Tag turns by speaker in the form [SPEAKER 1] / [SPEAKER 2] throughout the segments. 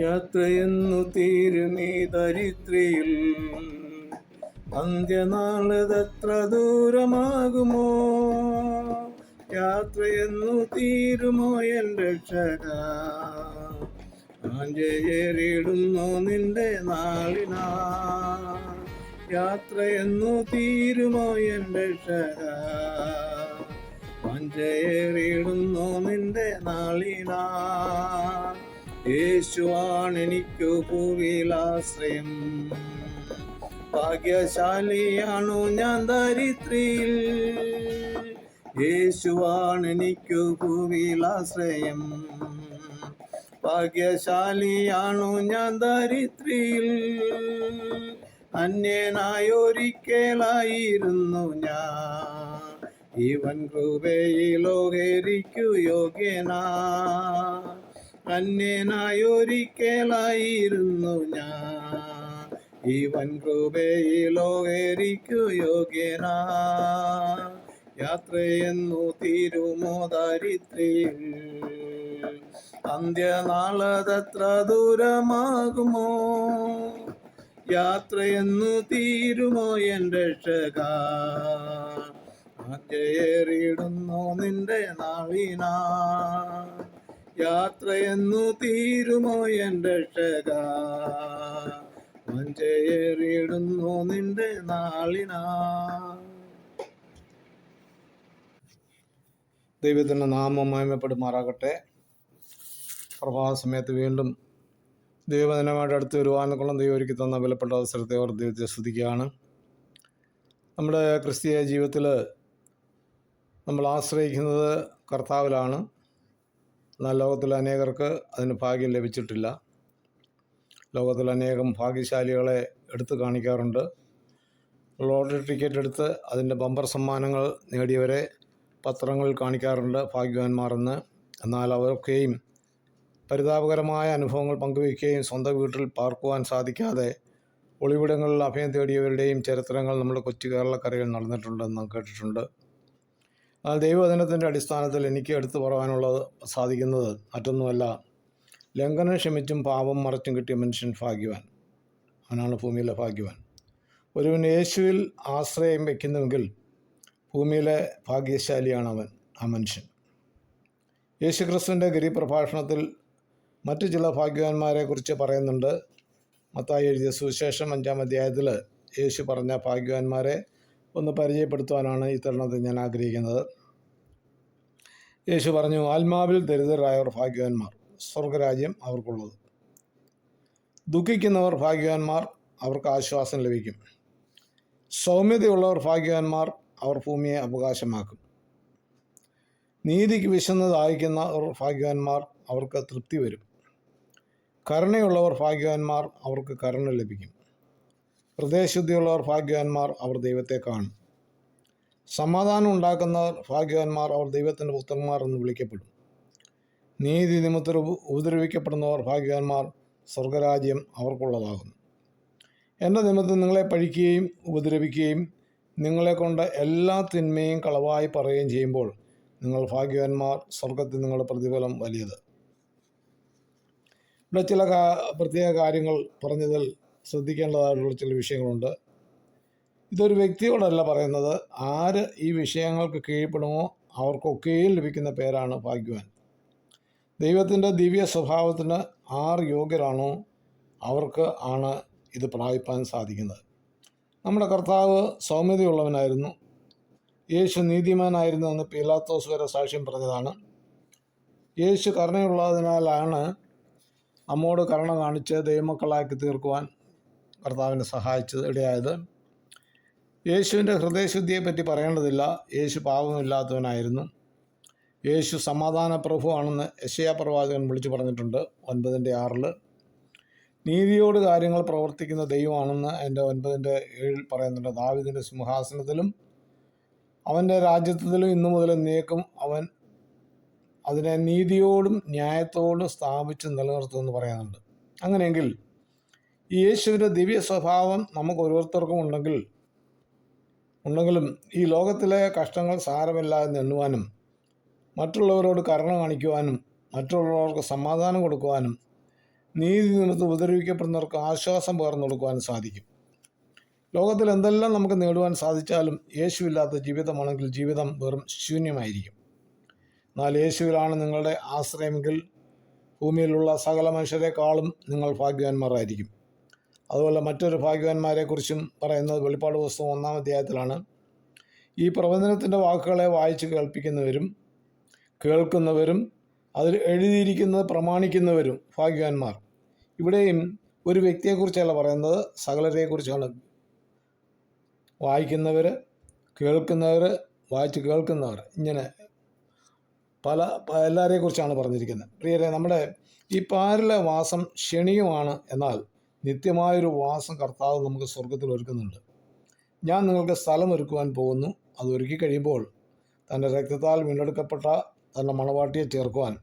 [SPEAKER 1] യാത്രയെന്നു തീരുമീ ദരിദ്രയിൽ. അന്ത്യനാളതത്ര ദൂരമാകുമോ? യാത്രയെന്നു തീരുമോ N രക്ഷക? ആഞ്ചേരിടുന്നു നിന്റെ നാളിനാ. യാത്രയെന്നു തീരുമോ N രക്ഷക? ആഞ്ചേരിടുന്നു നിന്റെ നാളിനാ. യേശുവാണെനിക്കു പൂവിലാശ്രയം ഭാഗ്യശാലിയാണു ഞാൻ ദരിദ്രിയിൽ. യേശുവാണെനിക്കു പൂവിലാശ്രയം ഭാഗ്യശാലിയാണു ഞാൻ ദരിദ്രിയിൽ. അന്യനായൊരിക്കലായിരുന്നു ഞാൻ. ഇവൻ കൃപയിലോകരിക്കു യോഗ്യനാ. അന്യനായൊരിക്കലായിരുന്നു ഞാൻ. ഇവൻ കൃപയിലോകരിക്കു യോഗ്യനാ. യാത്രയെന്നു തീരുമോ ദാരിദ്ര്യ അന്ത്യനാളതത്ര ദൂരമാകുമോ? യാത്രയെന്നു തീരുമോ എൻ രക്ഷക? ആഞ്ചേറിയിടുന്നു നിന്റെ നാളിനാ. യാത്രയെന്നു തീരുമോ എൻ രക്ഷക? മഞ്ചേറിയിടുന്നു നിന്റെ നാളിനാ. ദൈവത്തിന്റെ നാമം മഹിമപ്പെടുമാറാകട്ടെ. പ്രഭാത സമയത്ത് വീണ്ടും ദൈവദിനമായിട്ട് അടുത്ത് വരുവാനൊക്കെയുള്ള ദൈവം ഒരുക്കി തന്ന വിലപ്പെട്ട അവസരത്തെ ഓർ ദൈവത്തെ സ്തുതിക്കുകയാണ്. നമ്മുടെ ക്രിസ്തീയ ജീവിതത്തിൽ നമ്മൾ ആശ്രയിക്കുന്നത് കർത്താവിലാണ്. ലോകത്തിലെ അനേകർക്ക് അതിന് ഭാഗ്യം ലഭിച്ചിട്ടില്ല. ലോകത്തിൽ അനേകം ഭാഗ്യശാലികളെ എടുത്തു കാണിക്കാറുണ്ട്. ലോട്ടറി ടിക്കറ്റ് എടുത്ത് അതിന്റെ ബമ്പർ സമ്മാനങ്ങൾ നേടിയവരെ പത്രങ്ങളിൽ കാണിക്കാറുണ്ട് ഭാഗ്യവാന്മാരെന്ന്. എന്നാൽ അവരൊക്കെയും പരിതാപകരമായ അനുഭവങ്ങൾ പങ്കുവയ്ക്കുകയും സ്വന്തം വീട്ടിൽ പാർക്കുവാൻ സാധിക്കാതെ ഒളിവിടങ്ങളിൽ അഭയം തേടിയവരുടെയും ചരിത്രങ്ങൾ നമ്മുടെ കൊച്ചു കേരളക്കരയിൽ നടന്നിട്ടുണ്ടെന്ന് കേട്ടിട്ടുണ്ട്. ദൈവവചനത്തിന്റെ അടിസ്ഥാനത്തിൽ എനിക്ക് എടുത്തു പറയാനുള്ളത് സാധിക്കുന്നത് മറ്റൊന്നുമല്ല. ലംഘനം ക്ഷമിച്ചും പാപം മറച്ചും കിട്ടിയ മനുഷ്യൻ ഭാഗ്യവാൻ. അവനാണ് ഭൂമിയിലെ ഭാഗ്യവാൻ. ഒരുവൻ യേശുവിൽ ആശ്രയം വയ്ക്കുന്നുവെങ്കിൽ ഭൂമിയിലെ ഭാഗ്യശാലിയാണ് അവൻ ആ മനുഷ്യൻ. യേശുക്രിസ്തുവിന്റെ ഗിരിപ്രഭാഷണത്തിൽ മറ്റു ചില ഭാഗ്യവാന്മാരെക്കുറിച്ച് പറയുന്നുണ്ട്. മത്തായി എഴുതിയ സുവിശേഷം അഞ്ചാം അധ്യായത്തിൽ യേശു പറഞ്ഞ ഭാഗ്യവാന്മാരെ ഒന്ന് പരിചയപ്പെടുത്തുവാനാണ് ഈ തരുണത്തിൽ ഞാൻ ആഗ്രഹിക്കുന്നത്. യേശു പറഞ്ഞു ആത്മാവിൽ ദരിദ്രരായവർ ഭാഗ്യവാന്മാർ സ്വർഗരാജ്യം അവർക്കുള്ളത്. ദുഃഖിക്കുന്നവർ ഭാഗ്യവാന്മാർ അവർക്ക് ആശ്വാസം ലഭിക്കും. സൗമ്യതയുള്ളവർ ഭാഗ്യവാന്മാർ അവർ ഭൂമിയെ അവകാശമാക്കും. നീതിക്ക് വിശന്ന് ദാഹിക്കുന്നവർ ഭാഗ്യവാന്മാർ അവർക്ക് തൃപ്തി വരും. കരുണയുള്ളവർ ഭാഗ്യവാന്മാർ അവർക്ക് കരുണ ലഭിക്കും. ഹൃദയശുദ്ധിയുള്ളവർ ഭാഗ്യവാന്മാർ അവർ ദൈവത്തെ കാണും സമാധാനം ഉണ്ടാക്കുന്നവർ ഭാഗ്യവാന്മാർ അവർ ദൈവത്തിന്റെ പുത്രന്മാർ എന്ന് വിളിക്കപ്പെടും. നീതി നിമിത്തം ഉപ- ഉപദ്രവിക്കപ്പെടുന്നവർ ഭാഗ്യവാന്മാർ സ്വർഗരാജ്യം അവർക്കുള്ളതാകുന്നു. എന്റെ നിമിത്തം നിങ്ങളെ പഴിക്കുകയും ഉപദ്രവിക്കുകയും നിങ്ങളെ കൊണ്ട് എല്ലാ തിന്മയും കളവായി പറയുകയും ചെയ്യുമ്പോൾ നിങ്ങൾ ഭാഗ്യവാന്മാർ സ്വർഗത്തിൽ നിങ്ങളുടെ പ്രതിഫലം വലിയത്. ഇവിടെ ചില പ്രത്യേക കാര്യങ്ങൾ പറഞ്ഞതിൽ ശ്രദ്ധിക്കേണ്ടതായിട്ടുള്ള ചില വിഷയങ്ങളുണ്ട്. ഇതൊരു വ്യക്തിയോടല്ല പറയുന്നത്. ആര് ഈ വിഷയങ്ങൾക്ക് കീഴ്പ്പെടുമോ അവർക്കൊക്കെയും ലഭിക്കുന്ന പേരാണ് ഭാഗ്യവാൻ. ദൈവത്തിന്റെ ദിവ്യ സ്വഭാവത്തിന് ആർ യോഗ്യരാണോ അവർക്ക് ആണ് ഇത് പ്രാപിപ്പാൻ സാധിക്കുന്നത്. നമ്മുടെ കർത്താവ് സൗമ്യതയുള്ളവനായിരുന്നു. യേശു നീതിമാനായിരുന്നു എന്ന് പീലാത്തോസ് വരെ സാക്ഷ്യം പറഞ്ഞതാണ്. യേശു കരുണയുള്ളതിനാലാണ് നമ്മോട് കരുണ കാണിച്ച് ദൈവമക്കളാക്കി തീർക്കുവാൻ കർത്താവിനെ സഹായിച്ചത് ഇടയായത് യേശുവിന്റെ ഹൃദയശുദ്ധിയെപ്പറ്റി പറയേണ്ടതില്ല. യേശു പാപമില്ലാത്തവനായിരുന്നു. യേശു സമാധാന പ്രഭുവാണെന്ന് യശയാ പ്രവാചകൻ വിളിച്ചു പറഞ്ഞിട്ടുണ്ട് ഒൻപതിന്റെ ആറിൽ. നീതിയോട് കാര്യങ്ങൾ പ്രവർത്തിക്കുന്ന ദൈവമാണെന്ന് എന്റെ ഒൻപതിന്റെ ഏഴിൽ പറയുന്നുണ്ട്. ദാവിദിന്റെ സിംഹാസനത്തിലും അവന്റെ രാജ്യത്തിലും ഇന്നു മുതൽ നീക്കും അവൻ അതിനെ നീതിയോടും ന്യായത്തോടും സ്ഥാപിച്ച് നിലനിർത്തുമെന്ന് പറയുന്നുണ്ട്. അങ്ങനെയെങ്കിൽ ഈ യേശുവിന്റെ ദിവ്യ സ്വഭാവം നമുക്ക് ഓരോരുത്തർക്കും ഉണ്ടെങ്കിൽ ഉണ്ടെങ്കിലും ഈ ലോകത്തിലെ കഷ്ടങ്ങൾ സാരമില്ല എന്ന് എണ്ണുവാനും മറ്റുള്ളവരോട് കരുണ കാണിക്കുവാനും മറ്റുള്ളവർക്ക് സമാധാനം കൊടുക്കുവാനും നീതി നിമിത്തം ഉപദ്രവിക്കപ്പെടുന്നവർക്ക് ആശ്വാസം പകർന്നു കൊടുക്കുവാനും സാധിക്കും. ലോകത്തിൽ എന്തെല്ലാം നമുക്ക് നേടുവാൻ സാധിച്ചാലും യേശുവില്ലാത്ത ജീവിതമാണെങ്കിൽ ജീവിതം വെറും ശൂന്യമായിരിക്കും. എന്നാൽ യേശുവിലാണ് നിങ്ങളുടെ ആശ്രയമെങ്കിൽ ഭൂമിയിലുള്ള സകല മനുഷ്യരെക്കാളും നിങ്ങൾ ഭാഗ്യവാന്മാരായിരിക്കും. അതുപോലെ മറ്റൊരു ഭാഗ്യവാന്മാരെക്കുറിച്ചും പറയുന്നത് വെളിപ്പാട് പുസ്തകം ഒന്നാം അധ്യായത്തിലാണ്. ഈ പ്രവചനത്തിന്റെ വാക്കുകളെ വായിച്ച് കേൾപ്പിക്കുന്നവരും കേൾക്കുന്നവരും അതിൽ എഴുതിയിരിക്കുന്നത് പ്രമാണിക്കുന്നവരും ഭാഗ്യവാന്മാർ. ഇവിടെയും ഒരു വ്യക്തിയെക്കുറിച്ചല്ല പറയുന്നത് സകലരെക്കുറിച്ചാണ് വായിക്കുന്നവർ കേൾക്കുന്നവർ വായിച്ച് കേൾക്കുന്നവർ ഇങ്ങനെ പല എല്ലാവരെക്കുറിച്ചാണ് പറഞ്ഞിരിക്കുന്നത്. പ്രിയരെ നമ്മുടെ ഈ പാരിലെ വാസം ക്ഷണികമാണ് എന്നാൽ നിത്യമായൊരു വാസം കർത്താവ് നമുക്ക് സ്വർഗത്തിൽ ഒരുക്കുന്നുണ്ട്. ഞാൻ നിങ്ങൾക്ക് സ്ഥലം ഒരുക്കുവാൻ പോകുന്നു. അത് ഒരുക്കി കഴിയുമ്പോൾ തന്റെ രക്തത്താൽ വീണ്ടെടുക്കപ്പെട്ട തന്റെ മണവാട്ടിയെ ചേർക്കുവാൻ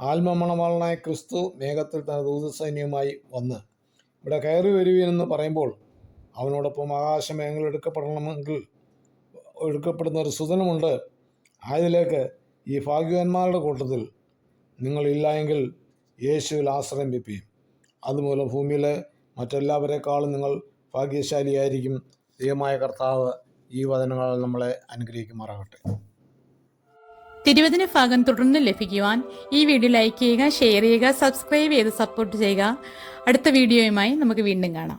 [SPEAKER 1] ആത്മമണവാളനായ ക്രിസ്തു മേഘത്തിൽ തന്റെ ദൂതസൈന്യവുമായി വന്ന് ഇവിടെ കയറി വരുവീനെന്ന് പറയുമ്പോൾ അവനോടൊപ്പം ആകാശമേഘങ്ങൾ എടുക്കപ്പെടണമെങ്കിൽ എടുക്കപ്പെടുന്ന ഒരു സുതനമുണ്ട്. ആയതിലേക്ക് ഈ ഭാഗ്യവാന്മാരുടെ കൂട്ടത്തിൽ നിങ്ങളില്ല എങ്കിൽ യേശുവിൽ ആശ്രയം വെപ്പിയും അതുമൂലം ഭൂമിയിലെ മറ്റെല്ലാവരെക്കാളും നിങ്ങൾ ഭാഗ്യശാലിയായിരിക്കും. ദൈവമായ കർത്താവ് ഈ വചനങ്ങളാൽ നമ്മളെ അനുഗ്രഹിക്കുമാറാകട്ടെ.
[SPEAKER 2] തിരുവചന ഭാഗം തുടർന്ന് ലഭിക്കുവാൻ ഈ വീഡിയോ ലൈക്ക് ചെയ്യുക ഷെയർ ചെയ്യുക സബ്സ്ക്രൈബ് ചെയ്ത് സപ്പോർട്ട് ചെയ്യുക. അടുത്ത വീഡിയോയുമായി നമുക്ക് വീണ്ടും കാണാം.